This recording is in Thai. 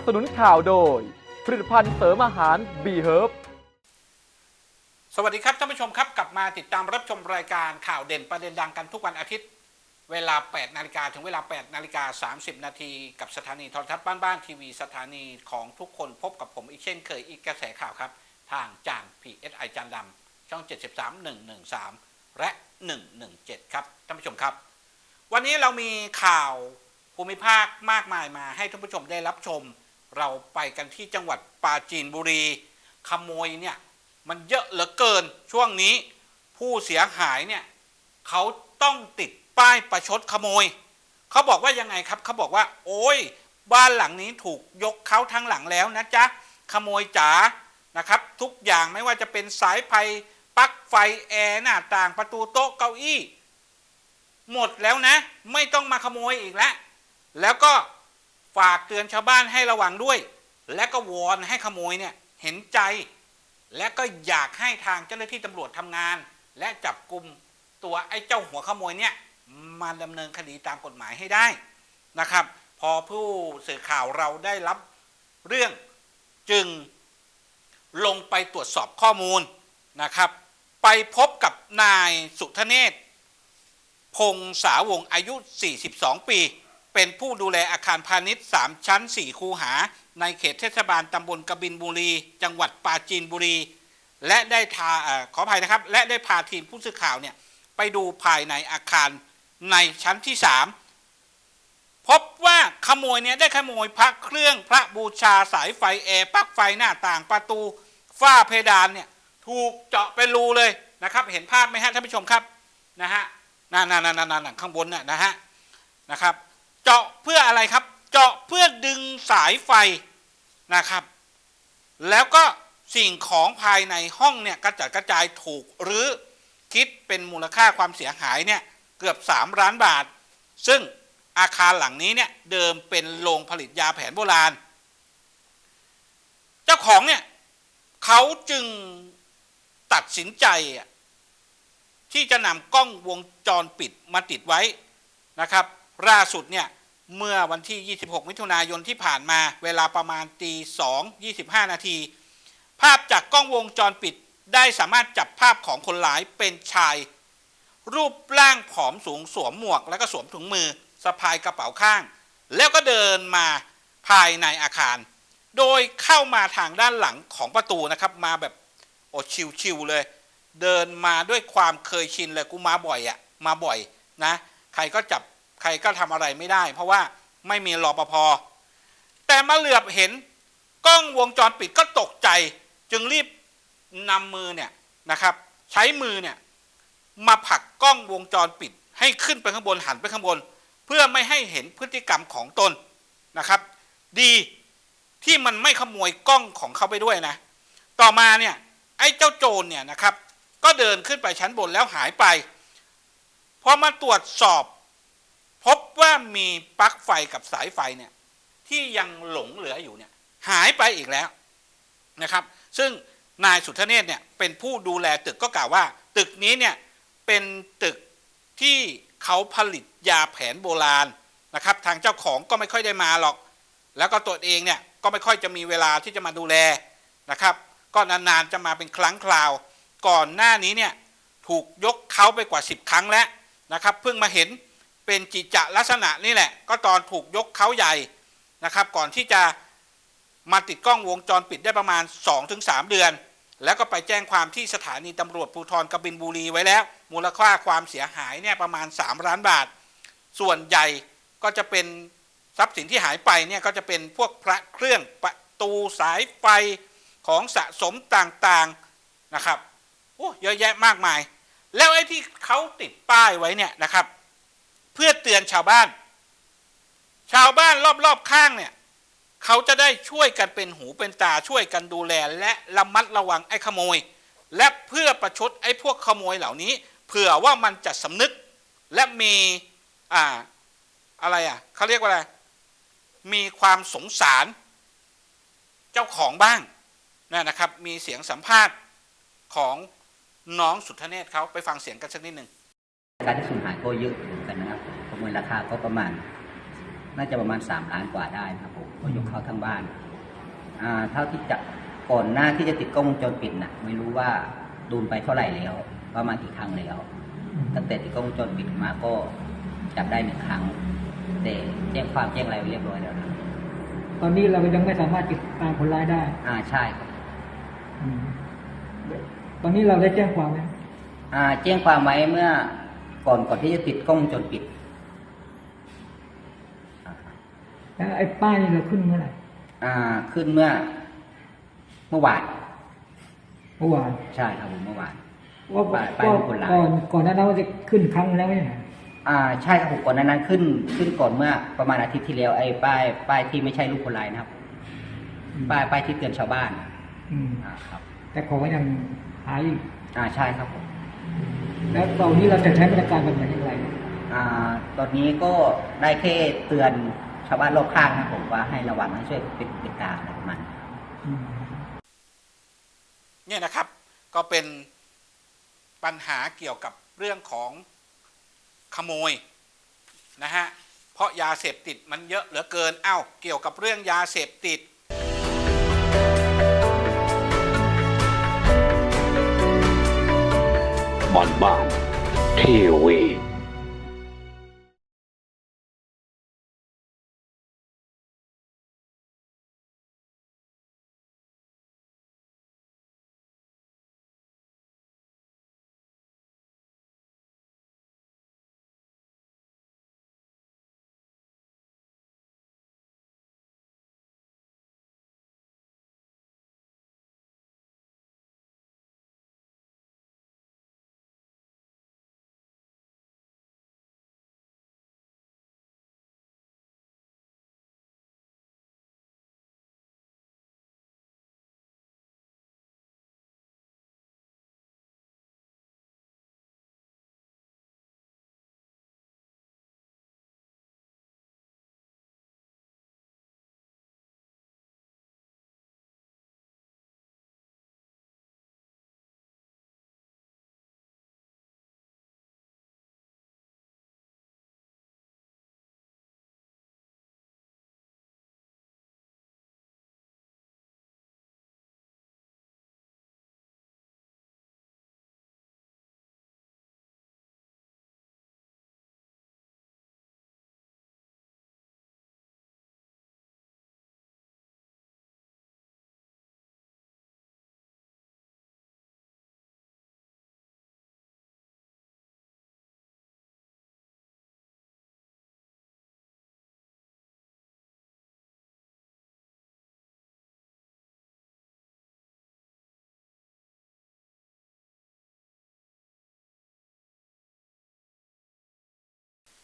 บสนุนข่าวโดย ผลิตภัณฑ์เสริมอาหาร B Herb สวัสดีครับท่านผู้ชมครับกลับมาติดตามรับชมรายการข่าวเด่นประเด็นดังกันทุกวันอาทิตย์ เวลา 8 นาฬิกาถึงเวลา 8 นาฬิกา 30 นาทีกับสถานีโทรทัศน์บ้านบ้านทีวีสถานีของทุกคนพบกับผมอีกเช่นเคยอีกกระแสข่าวครับ ทางจาน PSI จานดำช่อง 73 113 และ 117 ครับท่านผู้ชมครับ วันนี้เรามีข่าวภูมิภาคมากมายมาให้ท่านผู้ชมได้รับชม เราไปกันที่จังหวัดปราจีนบุรี ขโมยเนี่ยมันเยอะเหลือเกินช่วงนี้ผู้เสียหายเนี่ยเขาต้องติดป้ายประชดขโมย เขาบอกว่ายังไงครับเขาบอกว่า โอ้ย บ้านหลังนี้ถูกยกเขาทั้งหลังแล้วนะจ๊ะขโมยจ๋านะครับ ทุกอย่างไม่ว่าจะเป็นสายไฟปลั๊กไฟแอร์หน้าต่างประตูโต๊ะเก้าอี้ หมดแล้วนะ ไม่ต้องมาขโมยอีกแล้วแล้วก็ ฝากเตือนชาวบ้านให้ระวังด้วย และก็วอนให้ขโมยเนี่ยเห็นใจ และก็อยากให้ทางเจ้าหน้าที่ตำรวจทำงาน และจับกลุ่มตัวไอ้เจ้าหัวขโมยเนี่ยมาดำเนินคดีตามกฎหมายให้ได้นะครับ พอผู้สื่อข่าวเราได้รับเรื่องจึงลงไปตรวจสอบข้อมูลนะครับ ไปพบกับนายสุทเนศพงษาวงอายุ 42 ปี เป็นผู้ดูแลอาคารพาณิชย์ 3 ชั้น 4 คูหา ในเขตเทศบาลตำบลกบินบุรี จังหวัดปราจีนบุรี และได้ทาอขออภัยนะครับ และได้พาทีมผู้สื่อข่าวเนี่ยไปดูภายในอาคารในชั้นที่ 3 พบว่าขโมยเนี่ยได้ขโมยพระเครื่องพระบูชาสายไฟแอร์ปลั๊กไฟหน้าต่างประตูฝ้าเพดานเนี่ยถูกเจาะเป็นรูเลยนะครับ เห็นภาพไหมฮะท่านผู้ชมครับนะฮะนั่นนั่นนั่นนั่นข้างบนน่ะนะฮะนะครับ เจาะเพื่ออะไรครับ เจาะเพื่อดึงสายไฟนะครับ แล้วก็สิ่งของภายในห้องเนี่ยกระจัดกระจายถูกหรือคิดเป็นมูลค่าความเสียหายเนี่ยเกือบ 3 ล้านบาท ซึ่งอาคารหลังนี้เนี่ยเดิมเป็นโรงผลิตยาแผนโบราณ เจ้าของเนี่ยเขาจึงตัดสินใจที่จะนำกล้องวงจรปิดมาติดไว้นะครับ ล่าสุดเนี่ยเมื่อวันที่ 26 มิถุนายนที่ผ่านมาเวลาประมาณตี2 25 นาที ภาพจากกล้องวงจรปิดได้สามารถจับภาพของคนร้ายเป็นชาย รูปร่างผอมสูงสวมหมวก แล้วก็สวมถุงมือสะพายกระเป๋าข้าง แล้วก็เดินมาภายในอาคาร โดยเข้ามาทางด้านหลังของประตูนะครับ มาแบบโอ้ชิวๆเลย เดินมาด้วยความเคยชินเลยกูมาบ่อยอะมาบ่อยนะ ใครก็จับ ใครก็ทำอะไรไม่ได้ เพราะว่าไม่มีรอปภแต่มาเหลือบเห็นกล้องวงจรปิดก็ตกใจ จึงรีบนำมือเนี่ยนะครับ ใช้มือเนี่ยมาผลักกล้องวงจรปิด ให้ขึ้นไปข้างบนหันไปข้างบน เพื่อไม่ให้เห็นพฤติกรรมของตนนะครับ ดีที่มันไม่ขโมยกล้องของเขาไปด้วยนะ ต่อมาเนี่ยไอ้เจ้าโจรเนี่ยนะครับ ก็เดินขึ้นไปชั้นบนแล้วหายไปพอมาตรวจสอบ พบว่ามีปลั๊กไฟกับสายไฟเนี่ยที่ยังหลงเหลืออยู่เนี่ยหายไปอีกแล้วนะครับ ซึ่งนายสุทธเนศเนี่ยเป็นผู้ดูแลตึกก็กล่าวว่า ตึกนี้เนี่ยเป็นตึกที่เขาผลิตยาแผนโบราณนะครับ ทางเจ้าของก็ไม่ค่อยได้มาหรอก แล้วก็ตัวเองเนี่ยก็ไม่ค่อยจะมีเวลาที่จะมาดูแลนะครับ ก็นานๆจะมาเป็นครั้งคราว ก่อนหน้านี้เนี่ยถูกยกเขาไปกว่า 10 ครั้งแล้วนะครับ เพิ่งมาเห็น เป็นจิจะลักษณะนี่แหละ ก็ตอนถูกยกเขาใหญ่นะครับ ก่อนที่จะมาติดกล้องวงจรปิดได้ประมาณ 2-3 เดือน แล้วก็ไปแจ้งความที่สถานีตำรวจภูธรกบินบุรีไว้แล้ว มูลค่าความเสียหายเนี่ยประมาณ 3 ล้านบาท ส่วนใหญ่ก็จะเป็นทรัพย์สินที่หายไปเนี่ยก็จะเป็นพวกพระเครื่องประตูสายไฟของสะสมต่างๆนะครับโอ้เยอะแยะมากมาย แล้วไอ้ที่เขาติดป้ายไว้เนี่ยนะครับ เพื่อเตือนชาวบ้าน ชาวบ้านรอบๆข้างเนี่ยเขาจะได้ช่วยกันเป็นหูเป็นตาช่วยกันดูแลและระมัดระวังไอ้ขโมย และเพื่อประชดไอ้พวกขโมยเหล่านี้ เผื่อว่ามันจะสำนึกและมีอ่าอะไรอะเขาเรียกว่าอะไร มีความสงสารเจ้าของบ้างนะนะครับ มีเสียงสัมภาษณ์ของน้องสุทธเนศเขาไปฟังเสียงกันสักนิดหนึ่งการที่สูญหายก็เยอะ เหมือนกันนะครับประเมินราคาก็ประมาณ น่าจะประมาณ3ล้านกว่าได้นะครับผมก็ยกเข้าทั้งบ้านอ่าเท่าที่จะก่อนหน้าที่จะติดกล้องวงจรปิดน่ะไม่รู้ว่าโดนไปเท่าไหร่แล้ว ประมาณกี่ครั้งแล้ว ตั้งแต่ติดกล้องวงจรปิดมาก็จับได้หนึ่งครั้งแต่แจ้งความแจ้งอะไรไว้เรียบร้อยแล้วนะตอนนี้เรายังไม่สามารถติดตามคนร้ายได้ อ่าใช่ครับอืมตอนนี้เราได้แจ้งความไหมอ่าแจ้งความไว้เมื่อก่อนก่อนที่จะติดกล้องวงจรปิดอ่า แล้วไอ้ป้ายนี่เราขึ้นเมื่อไหร่อ่าขึ้นเมื่อ เมื่อวาน เมื่อวานใช่ครับผมเมื่อวาน ว่าป้ายป้ายก็เป็นคนร้าย ก่อนก่อนหน้านั้นว่าจะขึ้นครั้งแล้วไม่ใช่เหรออ่าใช่ครับผมก่อนหนานั้นขึ้นขึ้นก่อนเมื่อประมาณอาทิตย์ที่แล้วไอ้ป้ายป้ายที่ไม่ใช่รูปคนร้ายนะครับ ป้ายป้ายที่เตือนชาวบ้านอืมอ่าครับแต่ของก็ยังหายอยู่อ่าใช่ครับผม แล้วตอนนี้เราจะใช้มาตรการแบบไหนอย่างไร อ่าตอนนี้ก็ได้แค่เตือน ชาวบ้านรอบข้างนะครับผมว่าให้ระวังให้ช่วยติดติดตามอะไรประมาณนี้อืมเนี่ยนะครับ ก็เป็นปัญหาเกี่ยวกับเรื่องของขโมยนะฮะเพราะยาเสพติดมันเยอะเหลือเกินเอ้าเกี่ยวกับเรื่องยาเสพติดบ้านบ้านทีวี